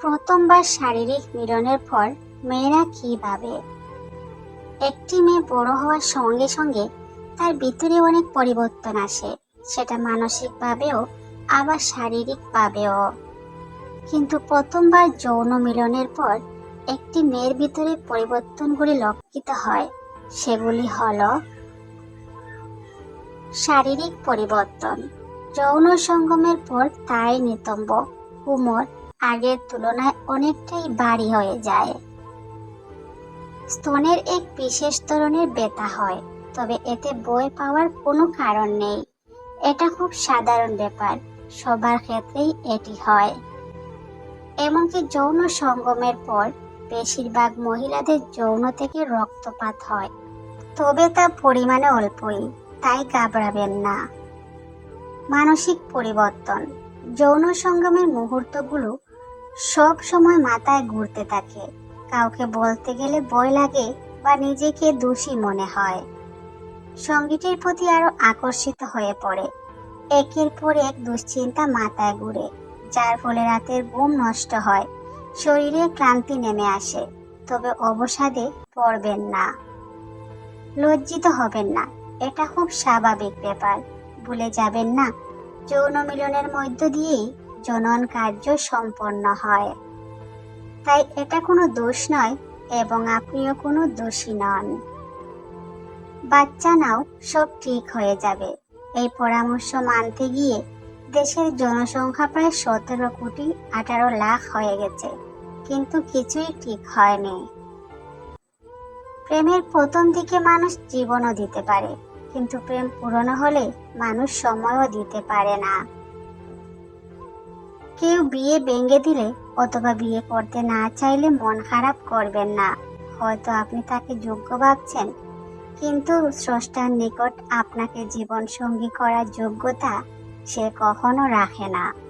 প্রথমবার শারীরিক মিলনের পর মেয়েরা কি ভাবে একটি মেয়ে বড় হওয়ার সঙ্গে সঙ্গে তার ভিতরে অনেক পরিবর্তন আসে, সেটা মানসিকভাবেও, আবার শারীরিকভাবেও। কিন্তু প্রথমবার যৌন মিলনের পর একটি মেয়ের ভিতরে পরিবর্তনগুলি লক্ষিত হয়, সেগুলি হলো শারীরিক পরিবর্তন, যৌন সঙ্গমের পর তাই নিতম্ব কুমোর আগের তুলনায় অনেকটাই বাড়ি হয়ে যায়। স্তনের এক বিশেষ ধরনের ব্যথা হয়, তবে এতে বই পাওয়ার কোনো কারণ নেই। এটা খুব সাধারণ ব্যাপার, সবার ক্ষেত্রেই এটি হয়। এমনকি যৌন সঙ্গমের পর বেশিরভাগ মহিলাদের যৌন থেকে রক্তপাত হয়, তবে তা পরিমাণে অল্পই, তাই ঘাবড়াবেন না। মানসিক পরিবর্তন, যৌন সঙ্গমের মুহূর্তগুলো সব সময় মাথায় ঘুরতে থাকে। কাউকে বলতে গেলে ভয় লাগে বা নিজেকে দোষী মনে হয়। সঙ্গীতের প্রতি আরও আকর্ষিত হয়ে পড়ে। একের পর এক দুশ্চিন্তা মাথায় ঘুরে, যার ফলে রাতের ঘুম নষ্ট হয়। শরীরে ক্লান্তি নেমে আসে, তবে অবসাদে পড়বেন না। লজ্জিত হবেন না, এটা খুব স্বাভাবিক ব্যাপার। ভুলে যাবেন না, যৌন মিলনের মধ্য দিয়েই জনন কার্য সম্পন্ন হয়। তাই এটা কোনো দোষ নয় এবং আপনিও কোনো দোষী নন। বাচ্চা নাও, সব ঠিক হয়ে যাবে। এই পরামর্শ মানতে গিয়ে দেশের জনসংখ্যা প্রায় সতেরো কোটি আঠারো লাখ হয়ে গেছে, কিন্তু কিছুই ঠিক হয়নি। প্রেমের প্রথম দিকে মানুষ জীবনও দিতে পারে, কিন্তু প্রেম পুরনো হলে মানুষ সময়ও দিতে পারে না। কেউ বিয়ে ভেঙে দিলে অথবা বিয়ে করতে না চাইলে মন খারাপ করবেন না। হয়তো আপনি তাকে যোগ্য ভাবছেন। কিন্তু স্রষ্টার নিকট আপনাকে জীবন সঙ্গী করার যোগ্যতা সে কখনো রাখে না।